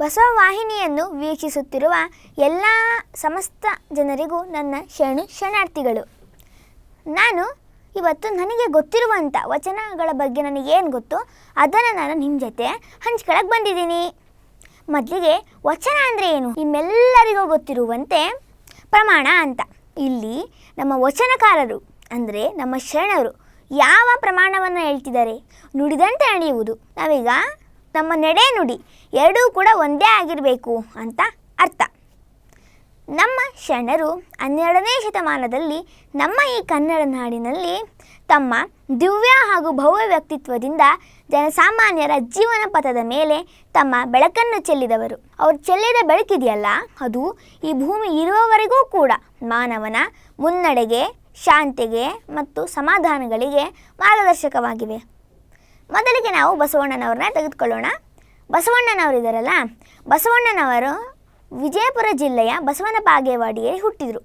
ಬಸವ ವಾಹಿನಿಯನ್ನು ವೀಕ್ಷಿಸುತ್ತಿರುವ ಎಲ್ಲ ಸಮಸ್ತ ಜನರಿಗೂ ನನ್ನ ಶರಣು ಶರಣಾರ್ಥಿಗಳು. ನಾನು ಇವತ್ತು ನನಗೆ ಗೊತ್ತಿರುವಂಥ ವಚನಗಳ ಬಗ್ಗೆ ನನಗೇನು ಗೊತ್ತು ಅದನ್ನು ನಾನು ನಿಮ್ಮ ಜೊತೆ ಹಂಚ್ಕೊಳಕ್ಕೆ ಬಂದಿದ್ದೀನಿ. ಮೊದಲಿಗೆ ವಚನ ಅಂದರೆ ಏನು? ನಿಮ್ಮೆಲ್ಲರಿಗೂ ಗೊತ್ತಿರುವಂತೆ ಪ್ರಮಾಣ ಅಂತ. ಇಲ್ಲಿ ನಮ್ಮ ವಚನಕಾರರು ಅಂದರೆ ನಮ್ಮ ಶರಣರು ಯಾವ ಪ್ರಮಾಣವನ್ನು ಹೇಳ್ತಿದ್ದಾರೆ? ನುಡಿದಂತೆ ನಡೆಯುವುದು ನಾವೀಗ ನಮ್ಮ ನಡೆ ನುಡಿ ಎರಡೂ ಕೂಡ ಒಂದೇ ಆಗಿರಬೇಕು ಅಂತ ಅರ್ಥ. ನಮ್ಮ ಶರಣರು ಹನ್ನೆರಡನೇ ಶತಮಾನದಲ್ಲಿ ನಮ್ಮ ಈ ಕನ್ನಡ ನಾಡಿನಲ್ಲಿ ತಮ್ಮ ದಿವ್ಯ ಹಾಗೂ ಭವ್ಯ ವ್ಯಕ್ತಿತ್ವದಿಂದ ಜನಸಾಮಾನ್ಯರ ಜೀವನ ಪಥದ ಮೇಲೆ ತಮ್ಮ ಬೆಳಕನ್ನು ಚೆಲ್ಲಿದವರು. ಅವರು ಚೆಲ್ಲಿದ ಬೆಳಕಿದೆಯಲ್ಲ, ಅದು ಈ ಭೂಮಿ ಇರುವವರೆಗೂ ಕೂಡ ಮಾನವನ ಮುನ್ನಡೆಗೆ, ಶಾಂತಿಗೆ ಮತ್ತು ಸಮಾಧಾನಗಳಿಗೆ ಮಾರ್ಗದರ್ಶಕವಾಗಿವೆ. ಮೊದಲಿಗೆ ನಾವು ಬಸವಣ್ಣನವ್ರನ್ನ ತೆಗೆದುಕೊಳ್ಳೋಣ. ಬಸವಣ್ಣನವರಿದ್ದಾರಲ್ಲ ಬಸವಣ್ಣನವರು ವಿಜಯಪುರ ಜಿಲ್ಲೆಯ ಬಸವನ ಬಾಗೇವಾಡಿಯಲ್ಲಿ ಹುಟ್ಟಿದರು.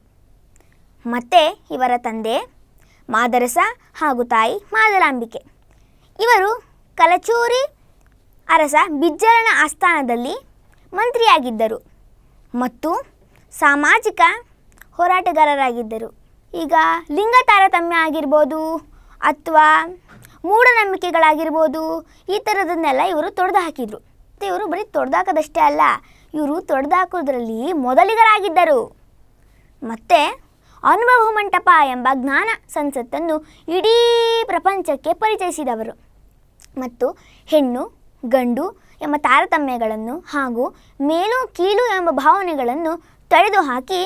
ಮತ್ತು ಇವರ ತಂದೆ ಮಾದರಸ ಹಾಗೂ ತಾಯಿ ಮಾದರಾಂಬಿಕೆ ಇವರು ಕಲಚೂರಿ ಅರಸ ಬಿಜ್ಜಳನ ಆಸ್ಥಾನದಲ್ಲಿ ಮಂತ್ರಿಯಾಗಿದ್ದರು ಮತ್ತು ಸಾಮಾಜಿಕ ಹೋರಾಟಗಾರರಾಗಿದ್ದರು. ಈಗ ಲಿಂಗ ತಾರತಮ್ಯ ಆಗಿರ್ಬೋದು ಅಥವಾ ಮೂಢನಂಬಿಕೆಗಳಾಗಿರ್ಬೋದು. ಈ ಥರದನ್ನೆಲ್ಲ ಇವರು ತೊಡೆದು ಹಾಕಿದರು ಮತ್ತು ಇವರು ಬರೀ ತೊಡೆದಾಕೋದಷ್ಟೇ ಅಲ್ಲ, ಇವರು ತೊಡೆದಾಕೋದ್ರಲ್ಲಿ ಮೊದಲಿಗರಾಗಿದ್ದರು. ಮತ್ತು ಅನುಭವ ಮಂಟಪ ಎಂಬ ಜ್ಞಾನ ಸಂಸತ್ತನ್ನು ಇಡೀ ಪ್ರಪಂಚಕ್ಕೆ ಪರಿಚಯಿಸಿದವರು. ಮತ್ತು ಹೆಣ್ಣು, ಗಂಡು ಎಂಬ ತಾರತಮ್ಯಗಳನ್ನು ಹಾಗೂ ಮೇಲು ಕೀಳು ಎಂಬ ಭಾವನೆಗಳನ್ನು ತಡೆದು ಹಾಕಿ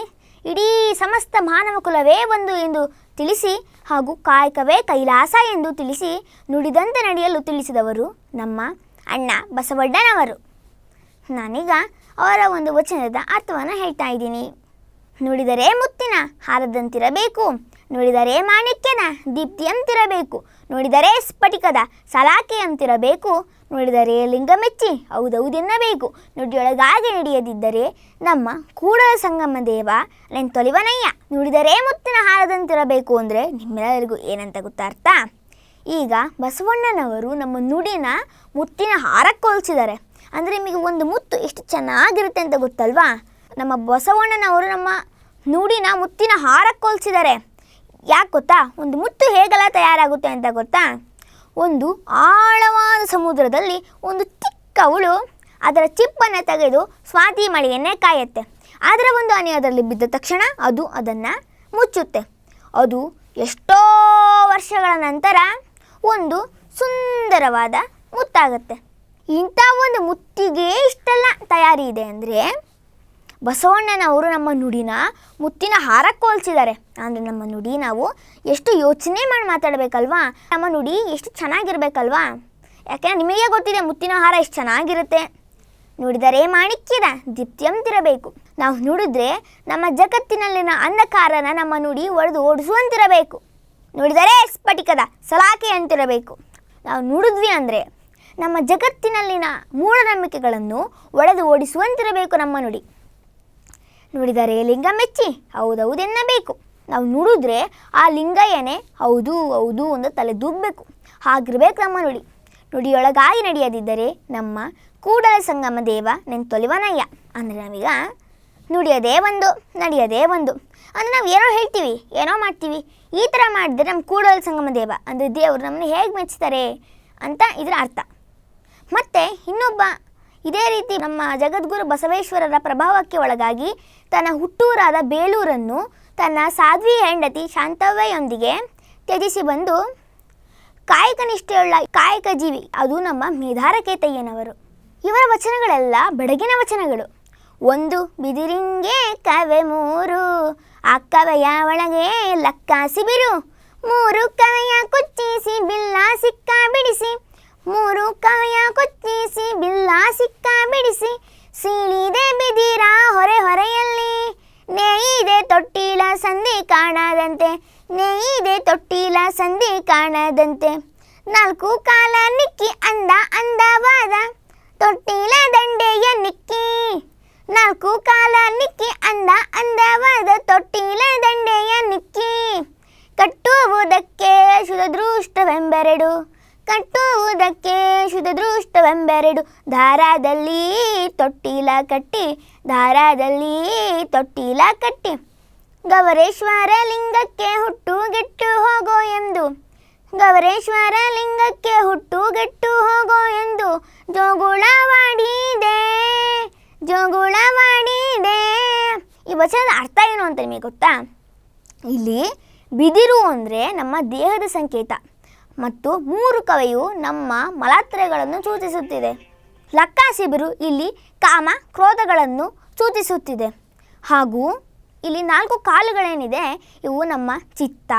ಇಡೀ ಸಮಸ್ತ ಮಾನವ ಕುಲವೇ ಒಂದು ಎಂದು ತಿಳಿಸಿ ಹಾಗೂ ಕಾಯಕವೇ ಕೈಲಾಸ ಎಂದು ತಿಳಿಸಿ ನುಡಿದಂತೆ ನಡೆಯಲು ತಿಳಿಸಿದವರು ನಮ್ಮ ಅಣ್ಣ ಬಸವಣ್ಣನವರು. ನಾನೀಗ ಅವರ ಒಂದು ವಚನದ ಅರ್ಥವನ್ನು ಹೇಳ್ತಾ ಇದ್ದೀನಿ. ನುಡಿದರೆ ಮುತ್ತಿನ ಹಾರದಂತಿರಬೇಕು, ನುಡಿದರೆ ಮಾಣಿಕ್ಯನ ದೀಪ್ತಿಯಂತಿರಬೇಕು ನುಡಿದರೆ ಸ್ಫಟಿಕದ ಸಲಾಕೆಯಂತಿರಬೇಕು ನೋಡಿದರೆ ಲಿಂಗ ಮೆಚ್ಚಿ ಹೌದೌದೆನ್ನಬೇಕು. ನುಡಿಯೊಳಗಾಗಿ ನಡೆಯದಿದ್ದರೆ ನಮ್ಮ ಕೂಡಲ ಸಂಗಮ ದೇವ ನೆಂತೊಲಿವನಯ್ಯ ನುಡಿದರೆ ಮುತ್ತಿನ ಹಾರದಂತಿರಬೇಕು ಅಂದರೆ ನಿಮ್ಮೆಲ್ಲರಿಗೂ ಏನಂತ ಗೊತ್ತಾರ್ಥ ಈಗ ಬಸವಣ್ಣನವರು ನಮ್ಮ ನುಡಿನ ಮುತ್ತಿನ ಹಾರಕ್ಕೆ ಹೋಲಿಸಿದ್ದಾರೆ ಅಂದರೆ ನಿಮಗೆ ಒಂದು ಮುತ್ತು ಎಷ್ಟು ಚೆನ್ನಾಗಿರುತ್ತೆ ಅಂತ ಗೊತ್ತಲ್ವಾ? ನಮ್ಮ ಬಸವಣ್ಣನವರು ನಮ್ಮ ನುಡಿನ ಮುತ್ತಿನ ಹಾರಕ್ಕೆ ಹೋಲಿಸಿದ್ದಾರೆ ಯಾಕೆ ಗೊತ್ತಾ? ಒಂದು ಮುತ್ತು ಹೇಗೆಲ್ಲ ತಯಾರಾಗುತ್ತೆ ಅಂತ ಗೊತ್ತಾ? ಒಂದು ಆಳವಾದ ಸಮುದ್ರದಲ್ಲಿ ಒಂದು ಚಿಕ್ಕ ಹುಳು ಅದರ ಚಿಪ್ಪನ್ನು ತೆಗೆದು ಸ್ವಾತಿ ಮಳೆಯನ್ನೇ ಕಾಯುತ್ತೆ. ಅದರ ಒಂದು ಹನಿ ಅದರಲ್ಲಿ ಬಿದ್ದ ತಕ್ಷಣ ಅದು ಅದನ್ನು ಮುಚ್ಚುತ್ತೆ. ಅದು ಎಷ್ಟೋ ವರ್ಷಗಳ ನಂತರ ಒಂದು ಸುಂದರವಾದ ಮುತ್ತಾಗುತ್ತೆ. ಇಂಥ ಒಂದು ಮುತ್ತಿಗೆ ಇಷ್ಟೆಲ್ಲ ತಯಾರಿ ಇದೆ ಅಂದರೆ ಬಸವಣ್ಣನವರು ನಮ್ಮ ನುಡಿನ ಮುತ್ತಿನ ಹಾರಕ್ಕೆ ಹೋಲಿಸಿದ್ದಾರೆ. ಅಂದರೆ ನಮ್ಮ ನುಡಿ ನಾವು ಎಷ್ಟು ಯೋಚನೆ ಮಾಡಿ ಮಾತಾಡಬೇಕಲ್ವಾ? ನಮ್ಮ ನುಡಿ ಎಷ್ಟು ಚೆನ್ನಾಗಿರ್ಬೇಕಲ್ವಾ? ಯಾಕೆಂದರೆ ನಿಮಗೆ ಗೊತ್ತಿದೆ ಮುತ್ತಿನ ಹಾರ ಎಷ್ಟು ಚೆನ್ನಾಗಿರುತ್ತೆ. ನುಡಿದರೆ ಮಾಣಿಕ್ಯದ ದೀಪ್ತಿಯಂತಿರಬೇಕು ನಾವು ನುಡಿದ್ರೆ ನಮ್ಮ ಜಗತ್ತಿನಲ್ಲಿನ ಅಂಧಕಾರನ ನಮ್ಮ ನುಡಿ ಒಡೆದು ಓಡಿಸುವಂತಿರಬೇಕು. ನುಡಿದರೆ ಸ್ಫಟಿಕದ ಸಲಾಕೆಯಂತಿರಬೇಕು ನಾವು ನುಡಿದ್ವಿ ಅಂದರೆ ನಮ್ಮ ಜಗತ್ತಿನಲ್ಲಿನ ಮೂಢನಂಬಿಕೆಗಳನ್ನು ಒಡೆದು ಓಡಿಸುವಂತಿರಬೇಕು ನಮ್ಮ ನುಡಿ. ನುಡಿದರೆ ಲಿಂಗ ಮೆಚ್ಚಿ? ಹೌದೌದೆನ್ನಬೇಕು ನಾವು ನೋಡಿದ್ರೆ ಆ ಲಿಂಗಯ್ಯನೇ ಹೌದು ಹೌದು ಒಂದು ತಲೆ ದೂಗಬೇಕು. ಹಾಗಿರ್ಬೇಕು ನಮ್ಮ ನುಡಿ. ನುಡಿಯೊಳಗಾಗಿ ನಡೆಯದಿದ್ದರೆ ನಮ್ಮ ಕೂಡಲ ಸಂಗಮ ದೇವ ನೆನ್ತೊಲಿವನಯ್ಯ ಅಂದರೆ ನಾವೀಗ ನುಡಿಯೋದೇ ಒಂದು, ನಡೆಯೋದೇ ಒಂದು. ಅಂದರೆ ನಾವು ಏನೋ ಹೇಳ್ತೀವಿ, ಏನೋ ಮಾಡ್ತೀವಿ. ಈ ಥರ ಮಾಡಿದ್ರೆ ನಮ್ಮ ಕೂಡಲ ಸಂಗಮ ದೇವ. ಅಂದರೆ ದೇವರು ನಮ್ಮನ್ನು ಹೇಗೆ ಮೆಚ್ಚುತ್ತಾರೆ ಅಂತ ಇದರ ಅರ್ಥ. ಮತ್ತು ಇನ್ನೊಬ್ಬ ಇದೇ ರೀತಿ ನಮ್ಮ ಜಗದ್ಗುರು ಬಸವೇಶ್ವರರ ಪ್ರಭಾವಕ್ಕೆ ಒಳಗಾಗಿ ತನ್ನ ಹುಟ್ಟೂರಾದ ಬೇಲೂರನ್ನು ತನ್ನ ಸಾಧ್ವಿ ಹೆಂಡತಿ ಶಾಂತವ್ಯಯೊಂದಿಗೆ ತ್ಯಜಿಸಿ ಬಂದು ಕಾಯಕ ನಿಷ್ಠೆಯುಳ್ಳ ಕಾಯಕ ಜೀವಿ, ಅದು ನಮ್ಮ ಮೇಧಾರಕೇತಯ್ಯನವರು ಇವರ ವಚನಗಳೆಲ್ಲ ಬೆಡಗಿನ ವಚನಗಳು. ಒಂದು ಬಿದಿರಿಂಗೆ ಕವೆ ಮೂರು, ಆ ಕವೆಯ ಒಳಗೆ ಲಕ್ಕ ಸಿಬಿರು ಮೂರು ಕವೆಯ ಕುಚ್ಚಿಸಿ ಬಿಲ್ಲ ಸಿಕ್ಕ ಬಿಡಿಸಿ ಮೂರು ಕವಿಯ ಕುಚ್ಚಿಸಿ, ಬಿಲ್ಲ ಸಿಕ್ಕ ಬಿಡಿಸಿ, ಸೀಳಿದೆ ಬಿದಿರ ಹೊರೆ ಹೊರೆಯಲ್ಲಿ. ನೇಯಿದೆ ತೊಟ್ಟಿಲ ಸಂಧಿ ಕಾಣದಂತೆ, ನೇಯಿದೆ ತೊಟ್ಟಿಲ ಸಂಧಿ ಕಾಣದಂತೆ. ನಾಲ್ಕು ಕಾಲ ನಿಕ್ಕಿ ಅಂದ ಅಂದವಾದ, ತೊಟ್ಟಿಲ ದಂಡೆಯ ನಿಕ್ಕಿ. ನಾಲ್ಕು ಕಾಲ ನಿಕ್ಕಿ ಅಂದ ಅಂದವಾದ, ತೊಟ್ಟಿಲ ದಂಡೆಯ ನಿಕ್ಕಿ. ಕಟ್ಟುವುದಕ್ಕೆ ಶುದ್ಧದೃಷ್ಟವೆಂಬೆರಡು ಕಟ್ಟುವುದಕ್ಕೆ ಶುದ್ಧದೃಷ್ಟವೆಂಬೆರಡು. ದಾರದಲ್ಲಿ ತೊಟ್ಟಿಲ ಕಟ್ಟಿ, ದಾರದಲ್ಲಿ ತೊಟ್ಟಿಲ ಕಟ್ಟಿ. ಗವರೇಶ್ವರ ಲಿಂಗಕ್ಕೆ ಹುಟ್ಟು ಗೆಟ್ಟು ಹೋಗೋ ಎಂದು. ಗವರೇಶ್ವರ ಲಿಂಗಕ್ಕೆ ಹುಟ್ಟು ಗೆಟ್ಟು ಹೋಗೋ ಎಂದು. ಜೋಗುಳವಾಡಿದೆ ಜೋಗುಳವಾಡಿದೆ. ಈ ವಚನದ ಅರ್ಥ ಏನು ಅಂತ ನಿಮಗೆ ಗೊತ್ತಾ? ಇಲ್ಲಿ ಬಿದಿರು ಅಂದರೆ ನಮ್ಮ ದೇಹದ ಸಂಕೇತ. ಮತ್ತು ಮೂರು ಕವೆಯು ನಮ್ಮ ಮಲಾತ್ರೆಗಳನ್ನು ಸೂಚಿಸುತ್ತಿದೆ. ಲಕ್ಕಾಸಿಬಿರು ಇಲ್ಲಿ ಕಾಮ ಕ್ರೋಧಗಳನ್ನು ಸೂಚಿಸುತ್ತಿದೆ. ಹಾಗೂ ಇಲ್ಲಿ ನಾಲ್ಕು ಕಾಲುಗಳೇನಿದೆ, ಇವು ನಮ್ಮ ಚಿತ್ತ,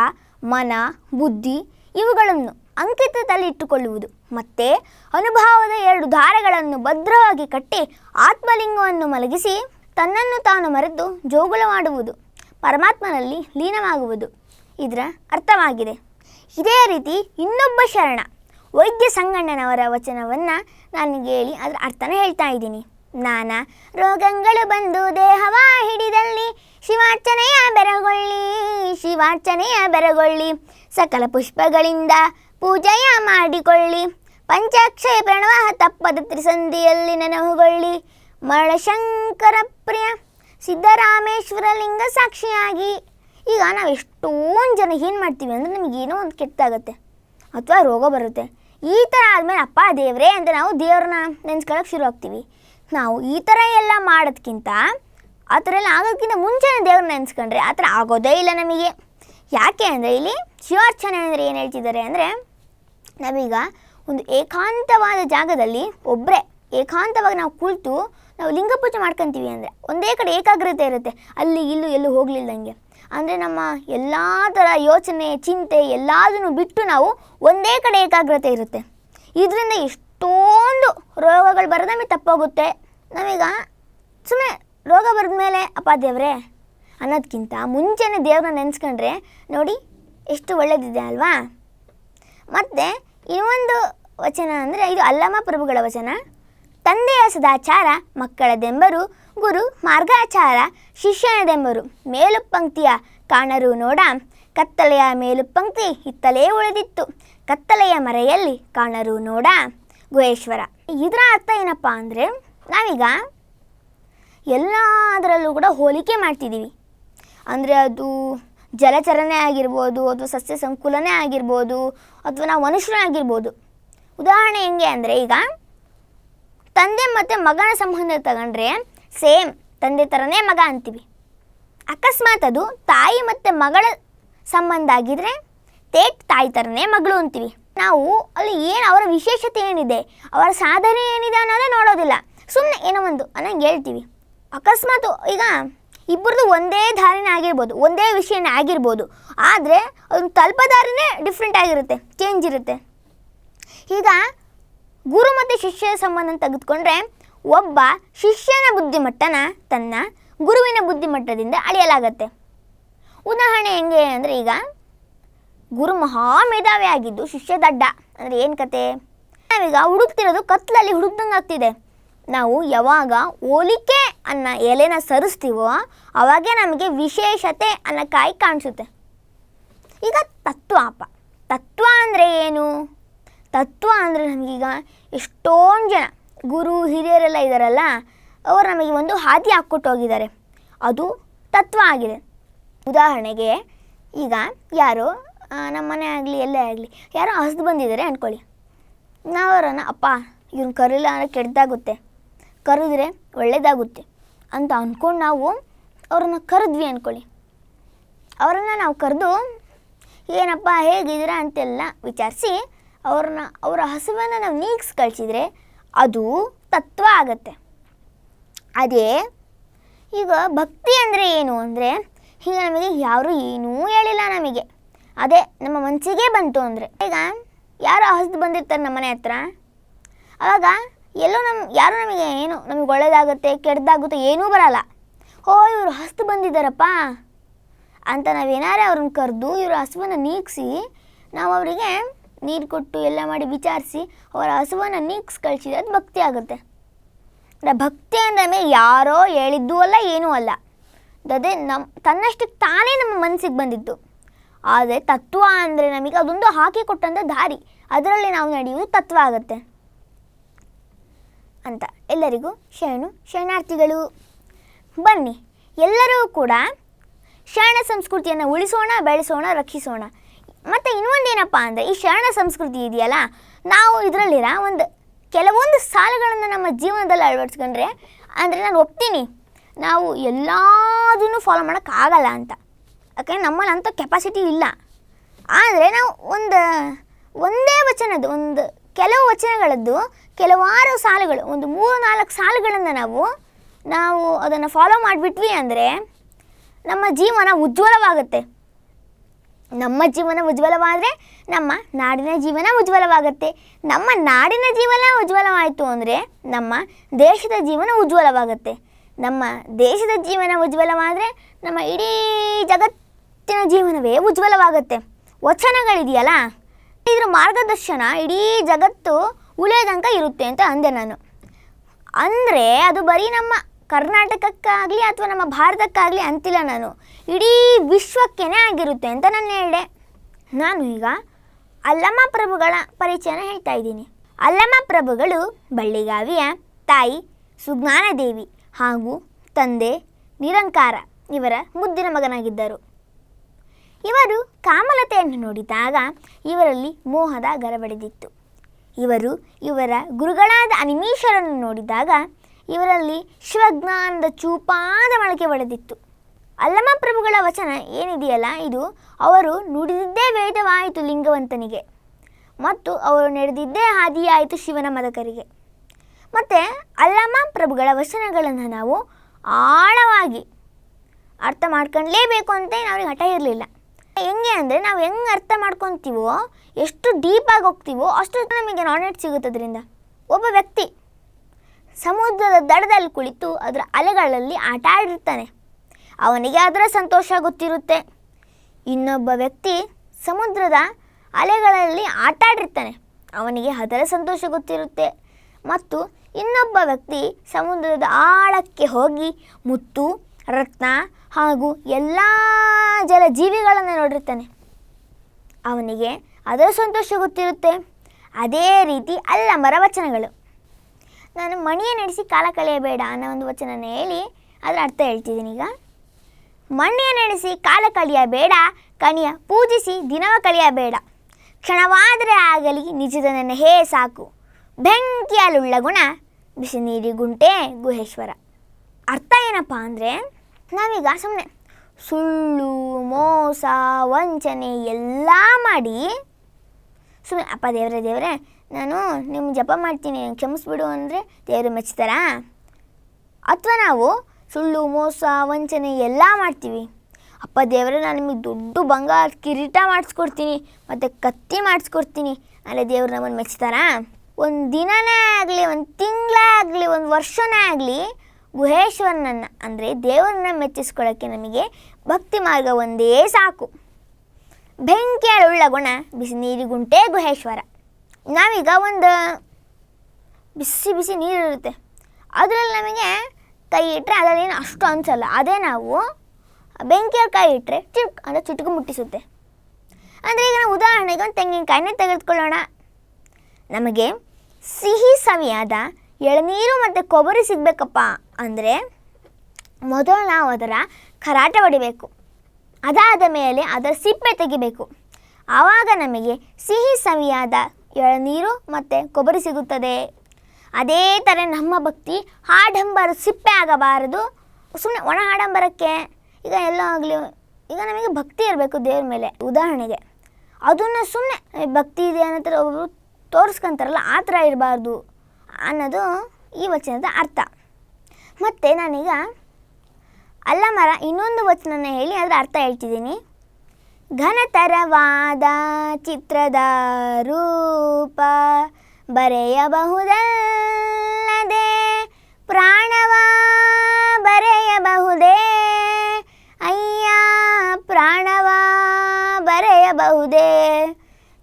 ಮನ, ಬುದ್ಧಿ, ಇವುಗಳನ್ನು ಅಂಕಿತದಲ್ಲಿಟ್ಟುಕೊಳ್ಳುವುದು ಮತ್ತು ಅನುಭವದ ಎರಡು ದಾರಗಳನ್ನು ಭದ್ರವಾಗಿ ಕಟ್ಟಿ ಆತ್ಮಲಿಂಗವನ್ನು ಮಲಗಿಸಿ ತನ್ನನ್ನು ತಾನು ಮರೆತು ಜೋಗುಲ ಮಾಡುವುದು ಪರಮಾತ್ಮನಲ್ಲಿ ಲೀನವಾಗುವುದು. ಇದರ ಅರ್ಥವಾಗಿದೆ. ಇದೇ ರೀತಿ ಇನ್ನೊಬ್ಬ ಶರಣ, ವೈದ್ಯ ಸಂಗಣ್ಣನವರ ವಚನವನ್ನು ನಾನು ಹೇಳಿ ಅದರ ಅರ್ಥನ ಹೇಳ್ತಾ ಇದ್ದೀನಿ. ನಾನಾ ರೋಗಗಳು ಬಂದು ದೇಹವ ಹಿಡಿದಲ್ಲಿ, ಶಿವಾರ್ಚನೆಯ ಬೆರಗೊಳ್ಳಿ ಶಿವಾರ್ಚನೆಯ ಬೆರಗೊಳ್ಳಿ, ಸಕಲ ಪುಷ್ಪಗಳಿಂದ ಪೂಜೆಯ ಮಾಡಿಕೊಳ್ಳಿ ಪಂಚಾಕ್ಷಯ ಪ್ರಣವ ತಪ್ಪದ ತ್ರಿಸಂಧಿಯಲ್ಲಿ ನೆನಹುಗೊಳ್ಳಿ. ಮರಳಶಂಕರ ಪ್ರಿಯ ಸಿದ್ದರಾಮೇಶ್ವರ ಲಿಂಗ ಸಾಕ್ಷಿಯಾಗಿ ಈಗ ನಾವು ಎಷ್ಟೊಂದು ಜನ ಏನು ಮಾಡ್ತೀವಿ ಅಂದರೆ ನಮಗೆ ಏನೋ ಒಂದು ಕೆಟ್ಟಾಗತ್ತೆ ಅಥವಾ ರೋಗ ಬರುತ್ತೆ. ಈ ಥರ ಆದಮೇಲೆ ಅಪ್ಪ ದೇವರೇ ಅಂತ ನಾವು ದೇವ್ರನ್ನ ನೆನೆಸ್ಕೊಳ್ಳೋಕೆ ಶುರು ಆಗ್ತೀವಿ. ನಾವು ಈ ಥರ ಎಲ್ಲ ಮಾಡೋದಕ್ಕಿಂತ ಆ ಥರ ಎಲ್ಲ ಆಗೋದಕ್ಕಿಂತ ಮುಂಚೆನೇ ದೇವ್ರನ್ನ ನೆನೆಸ್ಕೊಂಡ್ರೆ ಆ ಥರ ಆಗೋದೇ ಇಲ್ಲ ನಮಗೆ. ಯಾಕೆ ಅಂದರೆ ಇಲ್ಲಿ ಶಿವಾರ್ಚನೆ ಅಂದರೆ ಏನು ಹೇಳ್ತಿದ್ದಾರೆ ಅಂದರೆ ನಾವೀಗ ಒಂದು ಏಕಾಂತವಾದ ಜಾಗದಲ್ಲಿ ಒಬ್ಬರೇ ಏಕಾಂತವಾಗಿ ನಾವು ಕುಳಿತು ನಾವು ಲಿಂಗ ಪೂಜೆ ಮಾಡ್ಕೊತೀವಿ ಅಂದರೆ ಒಂದೇ ಕಡೆ ಏಕಾಗ್ರತೆ ಇರುತ್ತೆ. ಅಲ್ಲಿ ಇಲ್ಲೂ ಎಲ್ಲೂ ಹೋಗಲಿಲ್ದಂಗೆ. ಅಂದರೆ ನಮ್ಮ ಎಲ್ಲ ಥರ ಯೋಚನೆ, ಚಿಂತೆ ಎಲ್ಲದನ್ನು ಬಿಟ್ಟು ನಾವು ಒಂದೇ ಕಡೆ ಏಕಾಗ್ರತೆ ಇರುತ್ತೆ. ಇದರಿಂದ ಎಷ್ಟೊಂದು ರೋಗಗಳು ಬರೋದು ನಮಗೆ ತಪ್ಪೋಗುತ್ತೆ. ನಮೀಗ ಸುಮ್ಮನೆ ರೋಗ ಬರೆದ ಮೇಲೆ, ಅಪ್ಪ ದೇವ್ರೆ ಅನ್ನೋದಕ್ಕಿಂತ ಮುಂಚೆನೇ ದೇವ್ರನ್ನ ನೆನೆಸ್ಕೊಂಡ್ರೆ ನೋಡಿ ಎಷ್ಟು ಒಳ್ಳೆಯದಿದೆ ಅಲ್ವಾ? ಮತ್ತು ಇನ್ನೊಂದು ವಚನ ಅಂದರೆ ಇದು ಅಲ್ಲಮ ಪ್ರಭುಗಳ ವಚನ. ತಂದೆಯ ಸದಾಚಾರ ಮಕ್ಕಳದೆಂಬರು ಗುರು, ಮಾರ್ಗಾಚಾರ ಶಿಷ್ಯನದೆಂಬರು ಮೇಲು ಪಂಕ್ತಿಯ ಕಾಣರು ನೋಡ, ಕತ್ತಲೆಯ ಮೇಲು ಪಂಕ್ತಿ ಇತ್ತಲೇ ಉಳಿದಿತ್ತು, ಕತ್ತಲೆಯ ಮರೆಯಲ್ಲಿ ಕಾಣರು ನೋಡ. ಗುಹೇಶ್ವರ, ಇದರ ಅರ್ಥ ಏನಪ್ಪ ಅಂದರೆ, ನಾವೀಗ ಎಲ್ಲದರಲ್ಲೂ ಕೂಡ ಹೋಲಿಕೆ ಮಾಡ್ತಿದ್ದೀವಿ. ಅಂದರೆ ಅದು ಜಲಚರಣೆ ಆಗಿರ್ಬೋದು ಅಥವಾ ಸಸ್ಯ ಸಂಕುಲನೇ ಆಗಿರ್ಬೋದು, ಅಥವಾ ನಾವು ಮನುಷ್ಯನೇ ಆಗಿರ್ಬೋದು. ಉದಾಹರಣೆ ಹೆಂಗೆ ಅಂದರೆ ಈಗ ತಂದೆ ಮತ್ತು ಮಗನ ಸಂಬಂಧ ತಗೊಂಡ್ರೆ ಸೇಮ್, ತಂದೆ ಥರನೇ ಮಗ ಅಂತೀವಿ. ಅಕಸ್ಮಾತ್ ಅದು ತಾಯಿ ಮತ್ತು ಮಗಳ ಸಂಬಂಧ ಆಗಿದ್ರೆ ತೇಟ್ ತಾಯಿ ಥರನೇ ಮಗಳು ಅಂತೀವಿ. ನಾವು ಅಲ್ಲಿ ಏನು ಅವರ ವಿಶೇಷತೆ ಏನಿದೆ, ಅವರ ಸಾಧನೆ ಏನಿದೆ ಅನ್ನೋದೇ ನೋಡೋದಿಲ್ಲ. ಸುಮ್ಮನೆ ಏನೋ ಒಂದು ಅನ್ನಂಗೆ ಹೇಳ್ತೀವಿ. ಅಕಸ್ಮಾತ್ ಈಗ ಇಬ್ಬರದು ಒಂದೇ ದಾರಿನೇ ಆಗಿರ್ಬೋದು, ಒಂದೇ ವಿಷಯನೇ ಆಗಿರ್ಬೋದು. ಆದರೆ ಅದನ್ನು ತಲುಪೋ ದಾರಿನೇ ಡಿಫ್ರೆಂಟ್ ಆಗಿರುತ್ತೆ ಚೇಂಜ್ ಇರುತ್ತೆ. ಈಗ ಗುರು ಮತ್ತು ಶಿಷ್ಯ ಸಂಬಂಧ ತೆಗೆದುಕೊಂಡ್ರೆ ಒಬ್ಬ ಶಿಷ್ಯನ ಬುದ್ಧಿಮಟ್ಟನ ತನ್ನ ಗುರುವಿನ ಬುದ್ಧಿಮಟ್ಟದಿಂದ ಅಳೆಯಲಾಗತ್ತೆ. ಉದಾಹರಣೆ ಹೆಂಗೆ ಅಂದರೆ ಈಗ ಗುರು ಮಹಾ ಮೇಧಾವಿ ಆಗಿದ್ದು ಶಿಷ್ಯ ದಡ್ಡ. ಅಂದರೆ ಏನು ಕತೆ? ನಾವೀಗ ಹುಡುಕ್ತಿರೋದು ಕತ್ಲಲ್ಲಿ ಹುಡುಕ್ದಂಗೆ ಆಗ್ತಿದೆ. ನಾವು ಯಾವಾಗ ಹೋಲಿಕೆ ಅನ್ನೋ ಎಲೆನ ಸರಿಸ್ತೀವೋ ಅವಾಗೇ ನಮಗೆ ವಿಶೇಷತೆ ಅನ್ನೋ ಕಾಯಿ ಕಾಣಿಸುತ್ತೆ. ಈಗ ತತ್ವ ಅಪ್ಪ ತತ್ವ ಅಂದರೆ ಏನು? ತತ್ವ ಅಂದರೆ ನಮಗೀಗ ಎಷ್ಟೊಂದು ಜನ ಗುರು ಹಿರಿಯರೆಲ್ಲ ಇದ್ದಾರಲ್ಲ ಅವರು ನಮಗೆ ಒಂದು ಹಾದಿ ಹಾಕ್ಕೊಟ್ಟು ಹೋಗಿದ್ದಾರೆ. ಅದು ತತ್ವ ಆಗಿದೆ. ಉದಾಹರಣೆಗೆ ಈಗ ಯಾರೋ ಆ, ನಮ್ಮ ಮನೆ ಆಗಲಿ ಎಲ್ಲೇ ಆಗಲಿ ಯಾರೋ ಹಸ್ದು ಬಂದಿದ್ದಾರೆ ಅಂದ್ಕೊಳ್ಳಿ ನಾವು ಅವರನ್ನು ಅಪ್ಪ ಇವ್ನ ಕರಿಲ್ಲ ಅಂದರೆ ಕೆಟ್ಟದಾಗುತ್ತೆ. ಕರೆದ್ರೆ ಒಳ್ಳೆಯದಾಗುತ್ತೆ ಅಂತ ಅಂದ್ಕೊಂಡು ನಾವು ಅವ್ರನ್ನ ಕರೆದ್ವಿ ಅಂದ್ಕೊಳ್ಳಿ ಅವರನ್ನು ನಾವು ಕರೆದು ಏನಪ್ಪ ಹೇಗಿದ್ದೀರಾ? ಅಂತೆಲ್ಲ ವಿಚಾರಿಸಿ ಅವ್ರನ್ನ, ಅವರ ಹಸುವನ್ನು ನಾವು ನೀಗ್ಸಿ ಕಳಿಸಿದರೆ ಅದು ತತ್ವ ಆಗತ್ತೆ. ಅದೇ ಈಗ ಭಕ್ತಿ ಅಂದರೆ ಏನು ಅಂದರೆ ಈಗ ನಮಗೆ ಯಾರು ಏನೂ ಹೇಳಿಲ್ಲ ನಮಗೆ. ಅದೇ ನಮ್ಮ ಮನಸ್ಸಿಗೆ ಬಂತು ಅಂದರೆ. ಈಗ ಯಾರು ಹಸ್ದು ಬಂದಿರ್ತಾರೆ ನಮ್ಮ ಮನೆ ಹತ್ರ. ಆವಾಗ ಎಲ್ಲೋ ನಮ್ಮ ಯಾರು ನಮಗೆ ಏನು, ನಮಗೆ ಒಳ್ಳೇದಾಗುತ್ತೆ ಕೆಟ್ಟದಾಗುತ್ತೆ ಏನೂ ಬರಲ್ಲ. ಓ, ಇವರು ಹಸ್ತು ಬಂದಿದ್ದಾರಪ್ಪ ಅಂತ ನಾವೇನಾರೇ ಅವ್ರನ್ನ ಕರೆದು ಇವರು ಹಸುವನ್ನು ನೀಗಿಸಿ ನಾವು ಅವರಿಗೆ ನೀರು ಕೊಟ್ಟು ಎಲ್ಲ ಮಾಡಿ ವಿಚಾರಿಸಿ ಅವರ ಹಸುವನ್ನು ನೀಗ್ಸ್ ಕಳಿಸಿದ್ರೆ ಅದು ಭಕ್ತಿ ಆಗುತ್ತೆ. ಅಂದರೆ ಭಕ್ತಿ ಅಂದರೆ ಮೇಲೆ ಯಾರೋ ಹೇಳಿದ್ದು ಅಲ್ಲ, ಏನೂ ಅಲ್ಲ. ಅದೇ ನಮ್ಮ ತನ್ನಷ್ಟಕ್ಕೆ ತಾನೇ ನಮ್ಮ ಮನಸ್ಸಿಗೆ ಬಂದಿದ್ದು. ಆದರೆ ತತ್ವ ಅಂದರೆ ನಮಗೆ ಅದೊಂದು ಹಾಕಿ ಕೊಟ್ಟಂಥ ದಾರಿ. ಅದರಲ್ಲಿ ನಾವು ನಡೆಯುವುದು ತತ್ವ ಆಗುತ್ತೆ. ಅಂತ ಎಲ್ಲರಿಗೂ ಶರಣು, ಶರಣಾರ್ಥಿಗಳು. ಬನ್ನಿ, ಎಲ್ಲರೂ ಕೂಡ ಶರಣ ಸಂಸ್ಕೃತಿಯನ್ನು ಉಳಿಸೋಣ, ಬೆಳೆಸೋಣ, ರಕ್ಷಿಸೋಣ. ಮತ್ತು ಇನ್ನೊಂದೇನಪ್ಪ ಅಂದರೆ ಈ ಶರಣ ಸಂಸ್ಕೃತಿ ಇದೆಯಲ್ಲ, ನಾವು ಇದರಲ್ಲಿರ ಒಂದು ಕೆಲವೊಂದು ಸಾಲುಗಳನ್ನು ನಮ್ಮ ಜೀವನದಲ್ಲಿ ಅಳವಡಿಸ್ಕೊಂಡ್ರೆ ಅಂದರೆ ನಾನು ಒಪ್ತೀನಿ, ನಾವು ಎಲ್ಲದನ್ನು ಫಾಲೋ ಮಾಡೋಕ್ಕಾಗಲ್ಲ ಅಂತ. ಯಾಕಂದ್ರೆ ನಮ್ಮಲ್ಲಿ ಅಂಥ ಕೆಪಾಸಿಟಿ ಇಲ್ಲ. ಆದರೆ ನಾವು ಒಂದು, ಒಂದೇ ವಚನದ್ದು, ಒಂದು ಕೆಲವು ವಚನಗಳದ್ದು, ಕೆಲವಾರು ಸಾಲುಗಳು, ಒಂದು ಮೂರು, ನಾಲ್ಕು ಸಾಲುಗಳನ್ನು ನಾವು ನಾವು ಅದನ್ನು ಫಾಲೋ ಮಾಡಿಬಿಟ್ವಿ ಅಂದರೆ ನಮ್ಮ ಜೀವನ ಉಜ್ವಲವಾಗುತ್ತೆ. ನಮ್ಮ ಜೀವನ ಉಜ್ವಲವಾದರೆ ನಮ್ಮ ನಾಡಿನ ಜೀವನ ಉಜ್ವಲವಾಗುತ್ತೆ. ನಮ್ಮ ನಾಡಿನ ಜೀವನ ಉಜ್ವಲವಾಯಿತು ಅಂದರೆ ನಮ್ಮ ದೇಶದ ಜೀವನ ಉಜ್ವಲವಾಗುತ್ತೆ. ನಮ್ಮ ದೇಶದ ಜೀವನ ಉಜ್ವಲವಾದರೆ ನಮ್ಮ ಇಡೀ ಜಗತ್ತಿನ ಜೀವನವೇ ಉಜ್ವಲವಾಗುತ್ತೆ. ವಚನಗಳಿದೆಯಲ್ಲ? ಇದ್ರ ಮಾರ್ಗದರ್ಶನ ಇಡೀ ಜಗತ್ತು ಉಳಿಯೋದಂಕ ಇರುತ್ತೆ ಅಂತ ಅಂದೆ ನಾನು. ಅಂದರೆ ಅದು ಬರೀ ನಮ್ಮ ಕರ್ನಾಟಕಕ್ಕಾಗಲಿ ಅಥವಾ ನಮ್ಮ ಭಾರತಕ್ಕಾಗಲಿ ಅಂತಿಲ್ಲ ನಾನು. ಇಡೀ ವಿಶ್ವಕ್ಕೇ ಆಗಿರುತ್ತೆ ಅಂತ ನಾನು ಹೇಳಿದೆ. ನಾನು ಈಗ ಅಲ್ಲಮ್ಮ ಪ್ರಭುಗಳ ಪರಿಚಯನ ಹೇಳ್ತಾ ಇದ್ದೀನಿ. ಅಲ್ಲಮ್ಮ ಪ್ರಭುಗಳು ಬಳ್ಳಿಗಾವಿಯ ತಾಯಿ ಸುಜ್ಞಾನದೇವಿ ಹಾಗೂ ತಂದೆ ನಿರಂಕಾರ ಇವರ ಮುದ್ದಿನ ಮಗನಾಗಿದ್ದರು. ಇವರು ಕಾಮಲತೆಯನ್ನು ನೋಡಿದಾಗ ಇವರಲ್ಲಿ ಮೋಹದ ಗರಬಡಿದಿತ್ತು. ಇವರು ಇವರ ಗುರುಗಳಾದ ಅನಿಮೀಶರನ್ನು ನೋಡಿದಾಗ ಇವರಲ್ಲಿ ಶಿವಜ್ಞಾನದ ಚೂಪಾದ ಮೊಳಕೆ ಒಡೆದಿತ್ತು. ಅಲ್ಲಮ ಪ್ರಭುಗಳ ವಚನ ಏನಿದೆಯಲ್ಲ ಇದು? ಅವರು ನುಡಿದಿದ್ದೇ ವೇದವಾಯಿತು ಲಿಂಗವಂತನಿಗೆ. ಮತ್ತು ಅವರು ನಡೆದಿದ್ದೇ ಹಾದಿಯಾಯಿತು ಶಿವನ ಮದಕರಿಗೆ. ಮತ್ತು ಅಲ್ಲಮ ಪ್ರಭುಗಳ ವಚನಗಳನ್ನು ನಾವು ಆಳವಾಗಿ ಅರ್ಥ ಮಾಡ್ಕೊಳ್ಳೇಬೇಕು ಅಂತ ಅವ್ರಿಗೆ ಹಠ ಇರಲಿಲ್ಲ. ಹೆಂಗೆ ಅಂದರೆ ನಾವು ಹೆಂಗೆ ಅರ್ಥ ಮಾಡ್ಕೊತೀವೋ, ಎಷ್ಟು ಡೀಪಾಗಿ ಹೋಗ್ತೀವೋ ಅಷ್ಟು ನಮಗೆ ನಾಲೆಡ್ಜ್ ಸಿಗುತ್ತೆ ಅದರಿಂದ ಒಬ್ಬ ವ್ಯಕ್ತಿ ಸಮುದ್ರದ ದಡದಲ್ಲಿ ಕುಳಿತು ಅದರ ಅಲೆಗಳಲ್ಲಿ ಆಟ ಆಡಿರ್ತಾನೆ ಅವನಿಗೆ ಅದರ ಸಂತೋಷ ಗೊತ್ತಿರುತ್ತೆ. ಇನ್ನೊಬ್ಬ ವ್ಯಕ್ತಿ ಸಮುದ್ರದ ಅಲೆಗಳಲ್ಲಿ ಆಟ ಆಡಿರ್ತಾನೆ ಅವನಿಗೆ ಅದರ ಸಂತೋಷ ಗೊತ್ತಿರುತ್ತೆ. ಮತ್ತು ಇನ್ನೊಬ್ಬ ವ್ಯಕ್ತಿ ಸಮುದ್ರದ ಆಳಕ್ಕೆ ಹೋಗಿ ಮುತ್ತು, ರತ್ನ ಹಾಗೂ ಎಲ್ಲ ಜಲಜೀವಿಗಳನ್ನು ನೋಡಿರ್ತಾನೆ ಅವನಿಗೆ ಅದರ ಸಂತೋಷ ಗೊತ್ತಿರುತ್ತೆ. ಅದೇ ರೀತಿ ಅಲ್ಲ ವಚನಗಳು ನಾನು ಮಣಿಯ ನಡೆಸಿ ಕಾಲ ಕಳೆಯಬೇಡ ಅನ್ನೋ ಒಂದು ವಚನನ ಹೇಳಿ ಅದರ ಅರ್ಥ ಹೇಳ್ತಿದ್ದೀನಿ ಈಗ. ಮಣಿಯೇ ನಡೆಸಿ ಕಾಲ ಕಳೆಯಬೇಡ, ಕಣಿಯ ಪೂಜಿಸಿ ದಿನವ ಕಳೆಯಬೇಡ. ಕ್ಷಣವಾದರೆ ಆಗಲಿ ನಿಜದ ನನ್ನ ಹೇ ಸಾಕು. ಬೆಂಕಿಯಲ್ಲುಳ್ಳ ಗುಣ, ಬಿಸಿ ನೀರಿಗುಂಟೆ ಗುಹೇಶ್ವರ. ಅರ್ಥ ಏನಪ್ಪ ಅಂದರೆ, ನಾವೀಗ ಸುಮ್ಮನೆ ಸುಳ್ಳು, ಮೋಸ, ವಂಚನೆ ಎಲ್ಲ ಮಾಡಿ ಸುಮ್ಮನೆ ಅಪ್ಪ ದೇವರೇ ದೇವರೇ ನಾನು ನಿಮ್ಮ ಜಪ ಮಾಡ್ತೀನಿ ಕ್ಷಮಿಸ್ಬಿಡು ಅಂದರೆ ದೇವರು ಮೆಚ್ತಾರಾ? ಅಥವಾ ನಾವು ಸುಳ್ಳು, ಮೋಸ, ವಂಚನೆ ಎಲ್ಲ ಮಾಡ್ತೀವಿ. ಅಪ್ಪ ದೇವರೇ, ನಾನು ನಿಮಗೆ ದೊಡ್ಡ ಬಂಗಾರ ಕಿರೀಟ ಮಾಡಿಸ್ಕೊಡ್ತೀನಿ, ಮತ್ತು ಕತ್ತಿ ಮಾಡಿಸ್ಕೊಡ್ತೀನಿ. ಅಲ್ಲೇ ದೇವ್ರು ನಮ್ಮನ್ನು ಮೆಚ್ತಾರಾ? ಒಂದು ದಿನನೇ ಆಗಲಿ, ಒಂದು ತಿಂಗಳೇ ಆಗಲಿ, ಒಂದು ವರ್ಷನೇ ಆಗಲಿ, ಗುಹೇಶ್ವರನನ್ನು, ಅಂದರೆ ದೇವರನ್ನ ಮೆಚ್ಚಿಸ್ಕೊಳ್ಳೋಕ್ಕೆ ನಮಗೆ ಭಕ್ತಿ ಮಾರ್ಗ ಒಂದೇ ಸಾಕು. ಬೆಂಕಿಯಳುಳ್ಳ ಗುಣ ಬಿಸಿ ನೀರಿಗುಂಟೆ ಗುಹೇಶ್ವರ. ನಾವೀಗ ಒಂದು ಬಿಸಿ ಬಿಸಿ ನೀರು ಇರುತ್ತೆ. ಅದರಲ್ಲಿ ನಮಗೆ ಕೈ ಇಟ್ಟರೆ ಅದರಲ್ಲೇನು ಅಷ್ಟು ಅನಿಸಲ್ಲ. ಅದೇ ನಾವು ಬೆಂಕಿಯಲ್ಲಿ ಕೈ ಇಟ್ಟರೆ ಚಿಟ್ ಅಂದರೆ ಚಿಟುಕು ಮುಟ್ಟಿಸುತ್ತೆ. ಅಂದರೆ ಈಗ ನಾವು ಉದಾಹರಣೆಗೆ ಒಂದು ತೆಂಗಿನಕಾಯಿನೇ ತೆಗೆದುಕೊಳ್ಳೋಣ. ನಮಗೆ ಸಿಹಿ ಸವಿಯಾದ ಎಳನೀರು ಮತ್ತು ಕೊಬ್ಬರಿ ಸಿಗಬೇಕಪ್ಪ ಅಂದರೆ ಮೊದಲು ನಾವು ಅದರ ಕರಾಟ ಹೊಡಿಬೇಕು. ಅದಾದ ಮೇಲೆ ಅದರ ಸಿಪ್ಪೆ ತೆಗಿಬೇಕು. ಆವಾಗ ನಮಗೆ ಸಿಹಿ ಸವಿಯಾದ ಎಳನೀರು ಮತ್ತು ಕೊಬ್ಬರಿ ಸಿಗುತ್ತದೆ. ಅದೇ ಥರ ನಮ್ಮ ಭಕ್ತಿ ಹಾಡಂಬರ ಸಿಪ್ಪೆ ಆಗಬಾರದು. ಸುಮ್ಮನೆ ಒಣ ಹಾಡಂಬರಕ್ಕೆ ಈಗ ಎಲ್ಲ ಆಗಲಿ, ಈಗ ನಮಗೆ ಭಕ್ತಿ ಇರಬೇಕು ದೇವ್ರ ಮೇಲೆ. ಉದಾಹರಣೆಗೆ, ಅದನ್ನು ಸುಮ್ಮನೆ ಭಕ್ತಿ ಇದೆ ಅನ್ನೋ ಒಬ್ಬರು ತೋರಿಸ್ಕೊಂತಾರಲ್ಲ, ಆ ಥರ ಇರಬಾರ್ದು ಅನ್ನೋದು ಈ ವಚನದ ಅರ್ಥ. ಮತ್ತು ನಾನೀಗ ಅಲ್ಲ ಮರ ಇನ್ನೊಂದು ವಚನನ ಹೇಳಿ ಅದರ ಅರ್ಥ ಹೇಳ್ತಿದ್ದೀನಿ. ಘನತರವಾದ ಚಿತ್ರದ ರೂಪ ಬರೆಯಬಹುದಲ್ಲದೆ ಪ್ರಾಣವ ಬರೆಯಬಹುದೇ? ಅಯ್ಯ ಪ್ರಾಣವ ಬರೆಯಬಹುದೇ?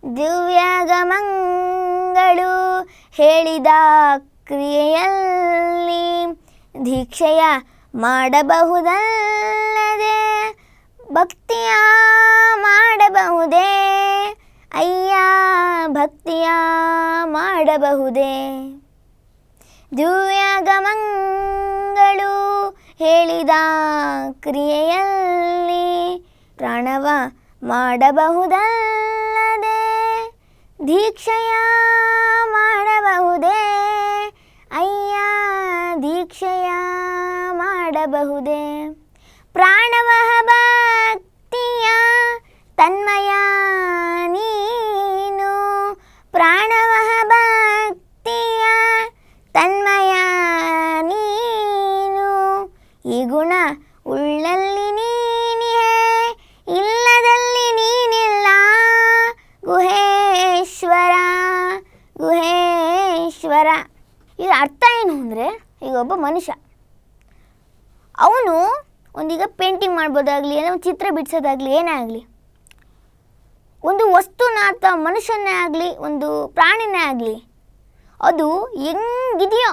ದಿವ್ಯಗಮಂಗಳು ಹೇಳಿದ ಕ್ರಿಯೆಯಲ್ಲಿ ದೀಕ್ಷೆಯ ಮಾಡಬಹುದಲ್ಲದೆ ಭಕ್ತಿಯ ಮಾಡಬಹುದೇ? ಅಯ್ಯ, ಭಕ್ತಿಯ ಮಾಡಬಹುದೇ? ದಿವ್ಯಾಗಮಂಗಳು ಹೇಳಿದ ಕ್ರಿಯೆಯಲ್ಲಿ ಪ್ರಾಣವ ಮಾಡಬಹುದಲ್ಲದೆ, ದೀಕ್ಷೆಯ ಮಾಡಬಹುದೇ? ಅಯ್ಯ, ದೀಕ್ಷೆಯ ಮಾಡಬಹುದೇ? ಪ್ರಾಣವಹ ಒಬ್ಬ ಮನುಷ್ಯ. ಅವನು ಒಂದೀಗ ಪೇಂಟಿಂಗ್ ಮಾಡ್ಬೋದಾಗಲಿ, ಏನೋ ಚಿತ್ರ ಬಿಡಿಸೋದಾಗಲಿ ಏನೇ ಆಗಲಿ ಒಂದು ವಸ್ತುನ ಅಥವಾ ಮನುಷ್ಯನೇ ಆಗಲಿ, ಒಂದು ಪ್ರಾಣಿನೇ ಆಗಲಿ, ಅದು ಹೆಂಗಿದೆಯೋ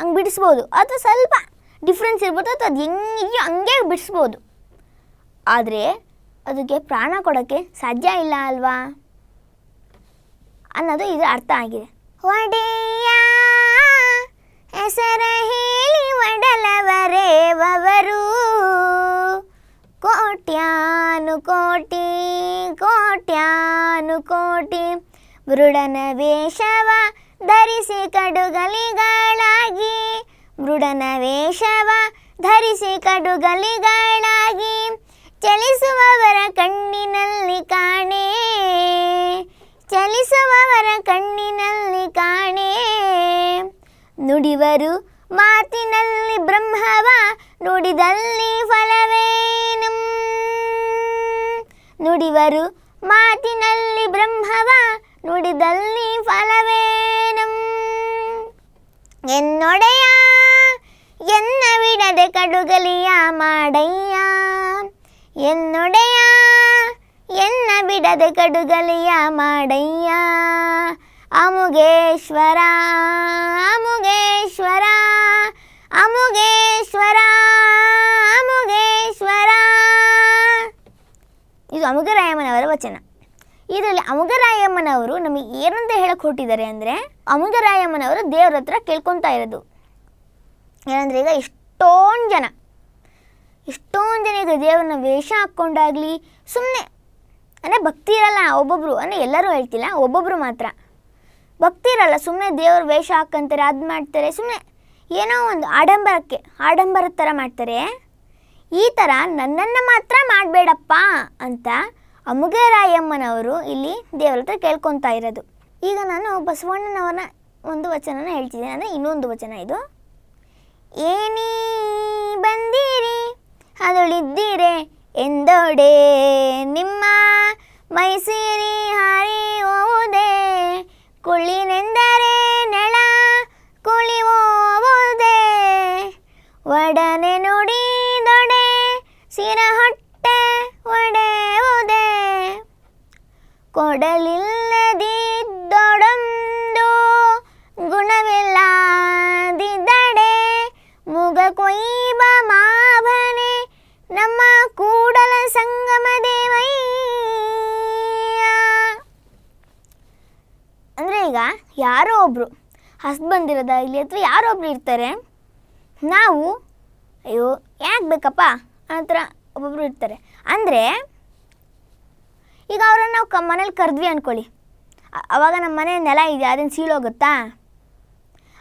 ಹಂಗೆ ಬಿಡಿಸ್ಬೋದು. ಅಥವಾ ಸ್ವಲ್ಪ ಡಿಫ್ರೆನ್ಸ್ ಇರ್ಬೋದು, ಅಥವಾ ಅದು ಹೆಂಗಿದೆಯೋ ಹಂಗೆ ಬಿಡಿಸ್ಬೋದು. ಆದರೆ ಅದಕ್ಕೆ ಪ್ರಾಣ ಕೊಡೋಕ್ಕೆ ಸಾಧ್ಯ ಇಲ್ಲ ಅಲ್ವಾ? ಅನ್ನೋದು ಇದು ಅರ್ಥ ಆಗಿದೆ. ಒಡೆಯ ಹೆಸರ ಹೇಳಿ ಒಡಲವರೇವರು ಕೋಟ್ಯಾನು ಕೋಟಿ ಕೋಟ್ಯಾನು ಕೋಟಿ, ಮೃಡನ ವೇಷವ ಧರಿಸಿ ಕಡುಗಲಿಗಳಾಗಿ. ಮೃಡನ ವೇಷವ ಧರಿಸಿ ಕಡುಗಲಿಗಳಾಗಿ. ಚಲಿಸುವವರ ಕಣ್ಣಿನಲ್ಲಿ ಕಾಣೆ, ಚಲಿಸುವವರ ಕಣ್ಣಿನಲ್ಲಿ ಕಾಣೆ. ನುಡಿವರು ಮಾತಿನಲ್ಲಿ ಬ್ರಹ್ಮವ ನುಡಿದಲ್ಲಿ ಫಲವೇನು ನುಡಿವರು ಮಾತಿನಲ್ಲಿ ಬ್ರಹ್ಮವ ನುಡಿದಲ್ಲಿ ಫಲವೇನು ಎನ್ನೊಡೆಯ ಎನ್ನ ಬಿಡದೆ ಕಡುಗಲಿಯ ಮಾಡಯ್ಯ ಎನ್ನೊಡೆಯ ಎನ್ನ ಬಿಡದೆ ಕಡುಗಲಿಯ ಮಾಡಯ್ಯ ಅಮುಗೇಶ್ವರ ಅಮುಗೇಶ್ವರ ಅಮುಗೇಶ್ವರ ಅಮುಗೇಶ್ವರ. ಇದು ಅಮುಗರಾಯಮ್ಮನವರ ವಚನ. ಇದರಲ್ಲಿ ಅಮುಗರಾಯಮ್ಮನವರು ನಮಗೆ ಏನಂತ ಹೇಳಕ್ಕೆ ಅಂದರೆ, ಅಮುಗರಾಯಮ್ಮನವರು ದೇವರ ಹತ್ರ ಕೇಳ್ಕೊತಾ ಇರೋದು. ಏನಂದರೆ ಈಗ ಎಷ್ಟೊಂದು ಜನ ಎಷ್ಟೊಂದು ಜನ ಈಗ ದೇವರನ್ನ ವೇಷ ಹಾಕ್ಕೊಂಡಾಗಲಿ ಸುಮ್ಮನೆ ಅಂದರೆ ಭಕ್ತಿ ಇರಲ್ಲ ಒಬ್ಬೊಬ್ಬರು ಅಂದರೆ ಎಲ್ಲರೂ ಹೇಳ್ತಿಲ್ಲ ಒಬ್ಬೊಬ್ಬರು ಮಾತ್ರ. ಭಕ್ತಿ ಇರಲ್ಲ ಸುಮ್ಮನೆ ದೇವರು ವೇಷ ಹಾಕ್ಕಂತಾರೆ ಅದು ಮಾಡ್ತಾರೆ ಸುಮ್ಮನೆ ಏನೋ ಒಂದು ಆಡಂಬರಕ್ಕೆ, ಆಡಂಬರದ ಥರ ಮಾಡ್ತಾರೆ. ಈ ಥರ ನನ್ನನ್ನು ಮಾತ್ರ ಮಾಡಬೇಡಪ್ಪ ಅಂತ ಅಮುಗೇರಾಯಮ್ಮನವರು ಇಲ್ಲಿ ದೇವರ ಹತ್ರ ಕೇಳ್ಕೊತಾ ಇರೋದು. ಈಗ ನಾನು ಬಸವಣ್ಣನವರ ಒಂದು ವಚನನ ಹೇಳ್ತಿದ್ದೀನಿ. ಅಂದರೆ ಇನ್ನೊಂದು ವಚನ ಇದು. ಏನಿ ಬಂದೀರಿ, ಅದೊಳಿದ್ದೀರೆ ಎಂದೊಡೆ ನಿಮ್ಮ ಮೈಸೂರಿ ಹಾರಿ ಹೋವುದೇ ಕುಳಿನೆಂದರೆ ನೆಳ ಕುಳಿ ಒಡನೆ ನುಡಿ ದೊಡೆ ಸಿರ ಹೊಟ್ಟೆ ಒಡೆಯುವುದೇ ಕೊಡಲಿಲ್ಲದಿದ್ದೊಡೊಂದು ಯಾರೋ ಒಬ್ಬರು ಹಸ್ದು ಇಲ್ಲಿ ಅಥವಾ ಯಾರೋ ಒಬ್ರು ಇರ್ತಾರೆ, ನಾವು, ಅಯ್ಯೋ, ಯಾಕೆ ಬೇಕಪ್ಪ? ಅನ್ನೋ ಥರ ಒಬ್ಬೊಬ್ರು ಇರ್ತಾರೆ. ಅಂದರೆ, ಈಗ ಅವ್ರನ್ನ ನಾವು ಕ ಮನೇಲಿ ಕರೆದ್ವಿ ಅಂದ್ಕೊಳ್ಳಿ ಅವಾಗ ನಮ್ಮ ಮನೆ ನೆಲ ಇದೆ ಅದನ್ನು ಸೀಳೋಗುತ್ತಾ?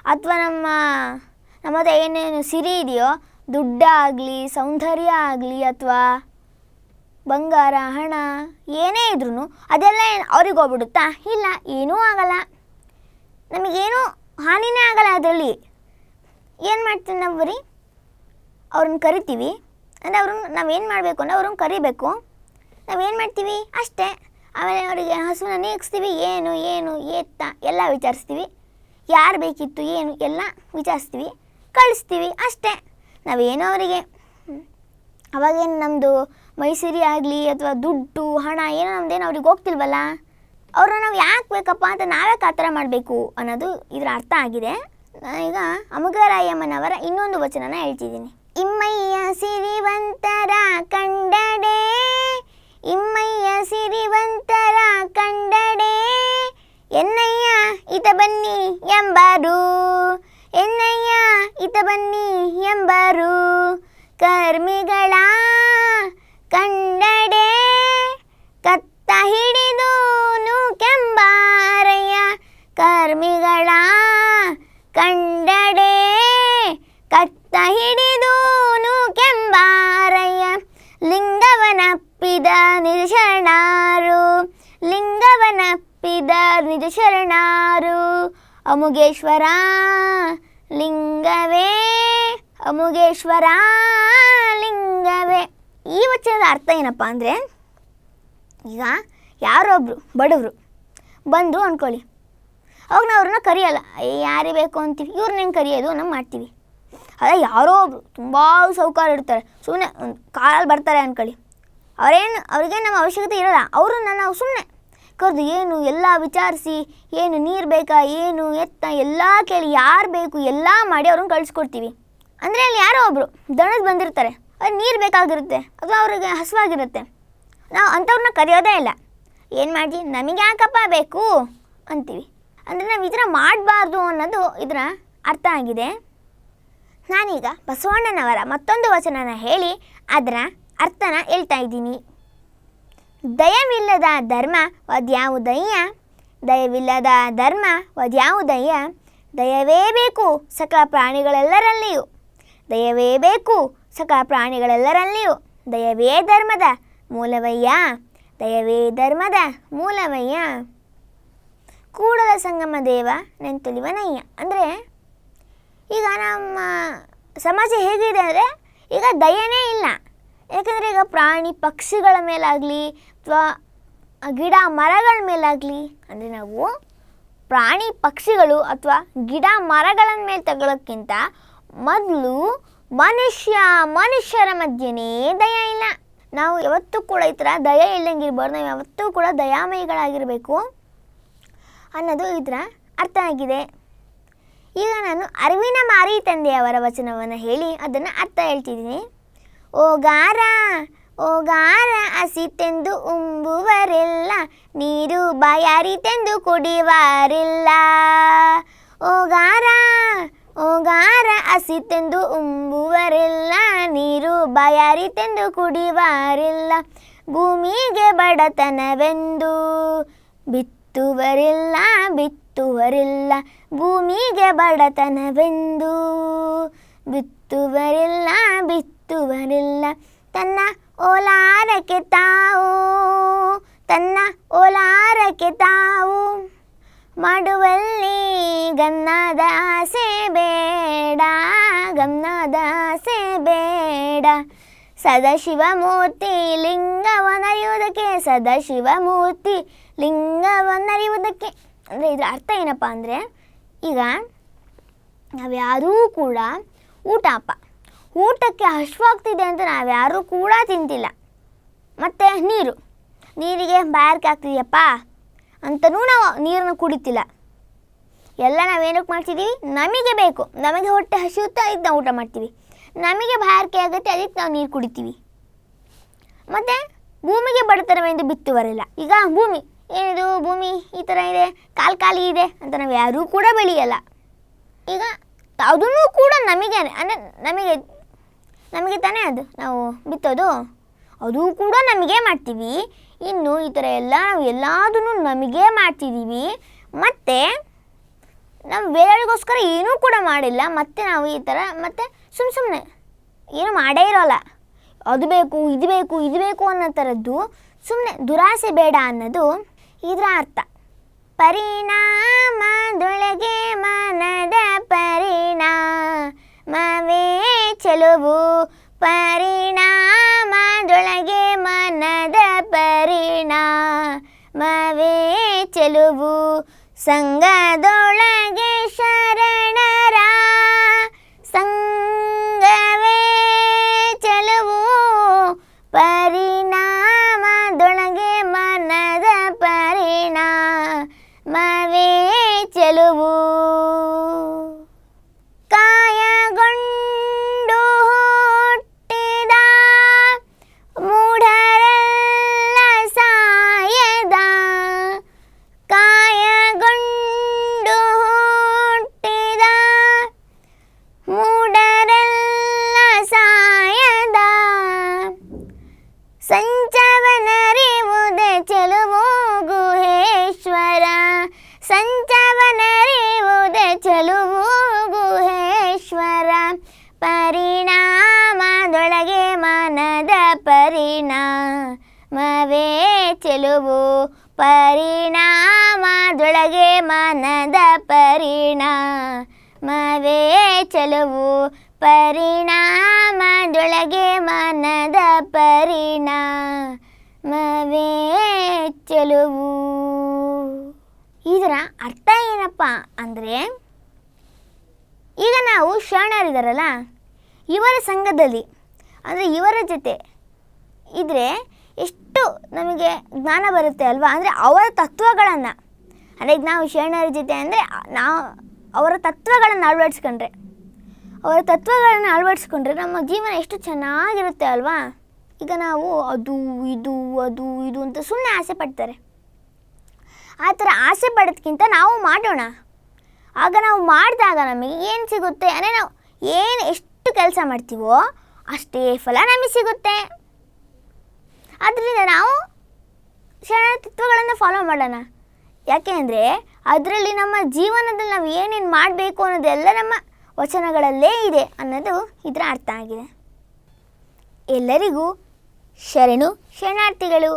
ಅಥವಾ ನಮ್ಮ ನಮ್ಮ ಹತ್ರ ಏನೇನು ಸಿರಿ ಇದೆಯೋ, ದುಡ್ಡಾಗಲಿ, ಸೌಂದರ್ಯ ಆಗಲಿ ಅಥವಾ ಬಂಗಾರ, ಹಣ, ಏನೇ ಇದ್ರೂ ಅದೆಲ್ಲ ಅವ್ರಿಗೆ ಹೋಗ್ಬಿಡುತ್ತಾ? ಇಲ್ಲ, ಏನೂ ಆಗಲ್ಲ. ನಮಗೇನೂ ಹಾನಿನೇ ಆಗಲ್ಲ ಅದರಲ್ಲಿ. ಏನು ಮಾಡ್ತೀವಿ ನಾವು ಬರೀ? ಅವ್ರನ್ನ ಕರಿತೀವಿ. ಅಂದರೆ ಅವ್ರನ್ನ ನಾವೇನು ಮಾಡಬೇಕು ಅಂದರೆ ಅವ್ರನ್ನ ಕರಿಬೇಕು. ನಾವೇನು ಮಾಡ್ತೀವಿ? ಅಷ್ಟೇ. ಆಮೇಲೆ ಅವರಿಗೆ ಹಸುವನ್ನ ನೀಗಿಸ್ತೀವಿ. ಏನು ಏನು ಏತ್ತ ಎಲ್ಲ ವಿಚಾರಿಸ್ತೀವಿ. ಯಾರು ಬೇಕಿತ್ತು, ಏನು ಎಲ್ಲ ವಿಚಾರಿಸ್ತೀವಿ. ಕಳಿಸ್ತೀವಿ ಅಷ್ಟೇ. ನಾವೇನು ಅವರಿಗೆ, ಅವಾಗೇನು ನಮ್ಮದು ಮೈಸೂರಿ ಆಗಲಿ ಅಥವಾ ದುಡ್ಡು, ಹಣ, ಏನೋ ನಮ್ಮದೇನು ಅವ್ರಿಗೆ ಹೋಗ್ತಿಲ್ವಲ್ಲ? ಅವ್ರನ್ನ ನಾವು ಯಾಕೆ ಬೇಕಪ್ಪ ಅಂತ ನಾವ್ಯಾಕೆ ಆ ಮಾಡಬೇಕು ಅನ್ನೋದು ಇದರ ಅರ್ಥ ಆಗಿದೆ. ಈಗ ಅಮುಗರಾಯಮ್ಮನವರ ಇನ್ನೊಂದು ವಚನನ ಹೇಳ್ತಿದ್ದೀನಿ. ಇಮ್ಮಯ್ಯ ಸಿರಿವಂತರ ಕಂಡಡೆ, ಇಮ್ಮಯ್ಯ ಸಿರಿವಂತರ ಕಂಡಡೆ, ಎನ್ನಯ್ಯ ಇತ ಬನ್ನಿ ಎಂಬರು, ಎನ್ನಯ್ಯ ಇತ ಬನ್ನಿ ಎಂಬರು, ಕರ್ಮಿಗಳ ಕರ್ಮಿಗಳ ಕಂಡಡೆ ಕತ್ತ ಹಿಡಿದೂನು ಕೆಂಬಾರಯ್ಯ ಲಿಂಗವನಪ್ಪಿದ ನಿಜಶರಣಾರು ಲಿಂಗವನಪ್ಪಿದ ನಿಜಶರಣಾರು ಅಮುಗೇಶ್ವರ, ಲಿಂಗವೇ ಅಮುಗೇಶ್ವರ, ಲಿಂಗವೇ. ಈ ವಚನದ ಅರ್ಥ ಏನಪ್ಪ ಅಂದರೆ, ಈಗ ಯಾರೊಬ್ಬರು ಬಡವರು ಬಂದರು ಅಂದ್ಕೊಳ್ಳಿ ಅವಾಗ ನಾವು ಅವ್ರನ್ನ ಕರೆಯಲ್ಲ. ಏ, ಯಾರಿಗೆ ಬೇಕು ಅಂತೀವಿ? ಇವ್ರನ್ನ ಹೆಂಗೆ ಕರೆಯೋದು? ನಾವು ಮಾಡ್ತೀವಿ. ಅದೇ ಯಾರೋ ಒಬ್ರು ತುಂಬ ಸೌಕಾರ ಇರ್ತಾರೆ ಸುಮ್ಮನೆ ಒಂದು ಕಾರಲ್ಲಿ ಬರ್ತಾರೆ ಅಂದ್ಕೊಳ್ಳಿ ಅವರೇನು, ಅವ್ರಿಗೆ ನಮ್ಮ ಅವಶ್ಯಕತೆ ಇರೋಲ್ಲ. ಅವ್ರನ್ನ ನಾವು ಸುಮ್ಮನೆ ಕರೆದು ಏನು, ಎಲ್ಲ ವಿಚಾರಿಸಿ, ಏನು ನೀರು ಬೇಕಾ, ಏನು ಎತ್ತ, ಎಲ್ಲ ಕೇಳಿ ಯಾರು ಬೇಕು ಎಲ್ಲ ಮಾಡಿ ಅವ್ರನ್ನ ಕಳಿಸ್ಕೊಡ್ತೀವಿ. ಅಂದರೆ ಅಲ್ಲಿ ಯಾರೋ ಒಬ್ಬರು ದಣದ ಬಂದಿರ್ತಾರೆ. ಅವ್ರಿಗೆ ನೀರು ಬೇಕಾಗಿರುತ್ತೆ. ಅಥವಾ ಅವ್ರಿಗೆ ಹಸುವಾಗಿರುತ್ತೆ. ನಾವು ಅಂಥವ್ರನ್ನ ಕರೆಯೋದೇ ಇಲ್ಲ. ಏನು ಮಾಡಿ ನಮಗೆ ಯಾಕಪ್ಪ ಬೇಕು? ಅಂತೀವಿ. ಅಂದರೆ ನಾವು ಈ ಥರ ಮಾಡಬಾರ್ದು ಅನ್ನೋದು ಇದರ ಅರ್ಥ ಆಗಿದೆ. ನಾನೀಗ ಬಸವಣ್ಣನವರ ಮತ್ತೊಂದು ವಚನನ ಹೇಳಿ ಅದರ ಅರ್ಥನ ಹೇಳ್ತಾ ಇದ್ದೀನಿ. ದಯವಿಲ್ಲದ ಧರ್ಮ ಅದ್ಯಾವುದಯ್ಯ ದಯವಿಲ್ಲದ ಧರ್ಮ ಅದ್ಯಾವುದಯ್ಯ ದಯವೇ ಬೇಕು ಸಕಲ ಪ್ರಾಣಿಗಳೆಲ್ಲರಲ್ಲಿಯೂ, ದಯವೇ ಬೇಕು ಸಕಲ ಪ್ರಾಣಿಗಳೆಲ್ಲರಲ್ಲಿಯೂ, ದಯವೇ ಧರ್ಮದ ಮೂಲವಯ್ಯ, ದಯವೇ ಧರ್ಮದ ಮೂಲವಯ್ಯ. ಕೂಡಲ ಸಂಗಮ ದೇವ ನೆಂತುಲಿವನಯ್ಯ ಅಂದರೆ, ಈಗ ನಮ್ಮ ಸಮಾಜ ಹೇಗಿದೆ ಅಂದರೆ, ಈಗ ದಯನೇ ಇಲ್ಲ. ಯಾಕಂದರೆ ಈಗ ಪ್ರಾಣಿ ಪಕ್ಷಿಗಳ ಮೇಲಾಗಲಿ, ಅಥವಾ ಗಿಡ ಮರಗಳ ಮೇಲಾಗಲಿ, ಅಂದರೆ ನಾವು ಪ್ರಾಣಿ ಪಕ್ಷಿಗಳು ಅಥವಾ ಗಿಡ ಮರಗಳ ಮೇಲೆ ತಗೊಳ್ಳೋಕ್ಕಿಂತ ಮೊದಲು ಮನುಷ್ಯ ಮನುಷ್ಯರ ಮಧ್ಯೆನೇ ದಯ ಇಲ್ಲ. ನಾವು ಯಾವತ್ತೂ ಕೂಡ ಈ ಥರ ದಯ ಇಲ್ಲಂಗಿರ್ಬಾರ್ದು ನಾವು ಯಾವತ್ತೂ ಕೂಡ ದಯಾಮಯಿಗಳಾಗಿರಬೇಕು. ಅನ್ನೋದು ಇದರ ಅರ್ಥ ಆಗಿದೆ. ಈಗ ನಾನು ಅರಿವಿನ ಮಾರಿ ತಂದೆಯವರ ವಚನವನ್ನು ಹೇಳಿ ಅದನ್ನು ಅರ್ಥ ಹೇಳ್ತಿದ್ದೀನಿ. ಓಗಾರ ಓಗಾರ ಹಸಿತೆಂದು ಉಂಬುವರೆಲ್ಲ, ನೀರು ಬಾಯಾರಿತೆಂದು ಕುಡಿಯುವರಿಲ್ಲ. ಓಗಾರ ಓಗಾರ ಹಸಿತೆಂದು ಉಂಬುವರೆಲ್ಲ, ನೀರು ಬಾಯಾರಿತೆಂದು ಕುಡಿಯುವರಿಲ್ಲ. ಭೂಮಿಗೆ ಬಡತನವೆಂದು ಬಿತ್ತುವರಿಲ್ಲ ಬಿತ್ತುವರಿಲ್ಲ, ಭೂಮಿಗೆ ಬಡತನವೆಂದು. ಬಿತ್ತುವರಿಲ್ಲ ಬಿತ್ತುವರಿಲ್ಲ, ತನ್ನ ಓಲಾರಕ್ಕೆ ತಾವು, ತನ್ನ ಓಲಾರಕ್ಕೆ ತಾವು. ಮಾಡುವಲ್ಲಿ ಗನ್ನದ ಆಸೆ ಬೇಡ ಗಮನದ ಆಸೆ ಬೇಡ. ಸದಾಶಿವಮೂರ್ತಿ ಸದಾಶಿವ ಸದಾಶಿವಮೂರ್ತಿ ಲಿಂಗವನ್ನರಿಯುವುದಕ್ಕೆ ಅಂದರೆ ಇದರ ಅರ್ಥ ಏನಪ್ಪ ಅಂದರೆ, ಈಗ ನಾವ್ಯಾರೂ ಕೂಡ ಊಟ ಅಪ್ಪ ಊಟಕ್ಕೆ ಹಶ್ವಾಗ್ತಿದೆ ಅಂತ ನಾವ್ಯಾರೂ ಕೂಡ ತಿಂತಿಲ್ಲ. ಮತ್ತು ನೀರು. ನೀರಿಗೆ ಬಾಯಾರಿಕೆ ಆಗ್ತಿದೆಯಪ್ಪ ಅಂತಲೂ ನಾವು ನೀರನ್ನು ಕುಡಿತಿಲ್ಲ. ಎಲ್ಲ ನಾವೇನಕ್ಕೆ ಮಾಡ್ತಿದ್ದೀವಿ ನಮಗೆ ಬೇಕು. ನಮಗೆ ಹೊಟ್ಟೆ ಹಸಿಯುತ್ತಾ ನಾವು ಊಟ ಮಾಡ್ತೀವಿ. ನಮಗೆ ಬಾಯಾರಿಕೆ ಆಗುತ್ತೆ, ಅದಕ್ಕೆ ನಾವು ನೀರು ಕುಡಿತೀವಿ. ಮತ್ತು ಭೂಮಿಗೆ ಬಡತನವೆಂದು ಬಿತ್ತುವರಿಲ್ಲ ಈಗ ಭೂಮಿ, ಏನಿದು ಭೂಮಿ, ಈ ಥರ ಇದೆ, ಕಾಲು ಖಾಲಿ ಇದೆ ಅಂತ ನಾವು ಯಾರೂ ಕೂಡ ಬೆಳೆಯಲ್ಲ. ಈಗ ಅದನ್ನು ಕೂಡ ನಮಗೆ, ಅಂದರೆ ನಮಗೆ ನಮಗೆ ತಾನೇ ಅದು, ನಾವು ಬಿತ್ತೋದು. ಅದು ಕೂಡ ನಮಗೆ ಮಾಡ್ತೀವಿ. ಇನ್ನು ಈ ಥರ ಎಲ್ಲ ನಾವು ಎಲ್ಲದನ್ನು ನಮಗೆ ಮಾಡ್ತಿದ್ದೀವಿ ಮತ್ತು, ನಾವು ಬೇರೆಯವ್ರಿಗೋಸ್ಕರ ಏನೂ ಕೂಡ ಮಾಡಿಲ್ಲ. ಮತ್ತು ನಾವು ಈ ಥರ ಮತ್ತೆ ಸುಮ್ಮ ಸುಮ್ಮನೆ ಏನು ಮಾಡೇ ಇರೋಲ್ಲ. ಅದು ಬೇಕು, ಇದು ಬೇಕು ಇದು ಬೇಕು ಅನ್ನೋ ಥರದ್ದು ಸುಮ್ಮನೆ ದುರಾಸೆ ಬೇಡ ಅನ್ನೋದು ಇದರ ಅರ್ಥ. ಪರಿಣಾಮದೊಳಗೆ ಮನದ ಪರಿಣಾಮವೇ ಚೆಲುವು. ಪರಿಣಾಮದೊಳಗೆ ಮನದ ಪರಿಣಾಮವೇ ಚೆಲುವು. ಸಂಘದೊಳಗೆ ಚೆಲುವು ಪರಿಣಾಮದೊಳಗೆ ಮನದ ಪರಿಣಾಮವೇ ಚೆಲುವು? ಪರಿಣಾಮದೊಳಗೆ ಮನದ ಪರಿಣಾಮವೇ ಚೆಲುವು? ಇದರ ಅರ್ಥ ಏನಪ್ಪ ಅಂದರೆ, ಈಗ ನಾವು ಶರಣರಿದ್ದಾರಲ್ಲ ಇವರ ಸಂಘದಲ್ಲಿ, ಅಂದರೆ ಇವರ ಜೊತೆ ಇದ್ರೆ ಎಷ್ಟು ನಮಗೆ ಜ್ಞಾನ ಬರುತ್ತೆ ಅಲ್ವಾ? ಅಂದರೆ ಅವರ ತತ್ವಗಳನ್ನು. ಅಂದರೆ ಈಗ ನಾವು ಶರಣರ ಜೊತೆ ಅಂದರೆ ನಾವು ಅವರ ತತ್ವಗಳನ್ನು ಅಳವಡಿಸ್ಕೊಂಡ್ರೆ. ಅವರ ತತ್ವಗಳನ್ನು ಅಳವಡಿಸ್ಕೊಂಡ್ರೆ ನಮ್ಮ ಜೀವನ ಎಷ್ಟು ಚೆನ್ನಾಗಿರುತ್ತೆ ಅಲ್ವಾ? ಈಗ ನಾವು ಅದು, ಇದು ಅದು, ಇದು ಅಂತ ಸುಮ್ಮನೆ ಆಸೆ ಪಡ್ತಾರೆ. ಆ ಥರ ಆಸೆ ಪಡೋದಕ್ಕಿಂತ ನಾವು ಮಾಡೋಣ. ಆಗ ನಾವು ಮಾಡಿದಾಗ ನಮಗೆ ಏನು ಸಿಗುತ್ತೆ? ಅಂದರೆ ನಾವು ಏನು ಎಷ್ಟು ಕೆಲಸ ಮಾಡ್ತೀವೋ ಅಷ್ಟೇ ಫಲ ನಮಗೆ ಸಿಗುತ್ತೆ. ಆದ್ದರಿಂದ ನಾವು ಶರಣ ತತ್ವಗಳನ್ನು ಫಾಲೋ ಮಾಡೋಣ. ಯಾಕೆ ಅಂದರೆ ಅದರಲ್ಲಿ ನಮ್ಮ ಜೀವನದಲ್ಲಿ ನಾವು ಏನೇನು ಮಾಡಬೇಕು ಅನ್ನೋದೆಲ್ಲ ನಮ್ಮ ವಚನಗಳಲ್ಲೇ ಇದೆ ಅನ್ನೋದು ಇದರ ಅರ್ಥ ಆಗಿದೆ. ಎಲ್ಲರಿಗೂ ಶರಣು ಶರಣಾರ್ಥಿಗಳು.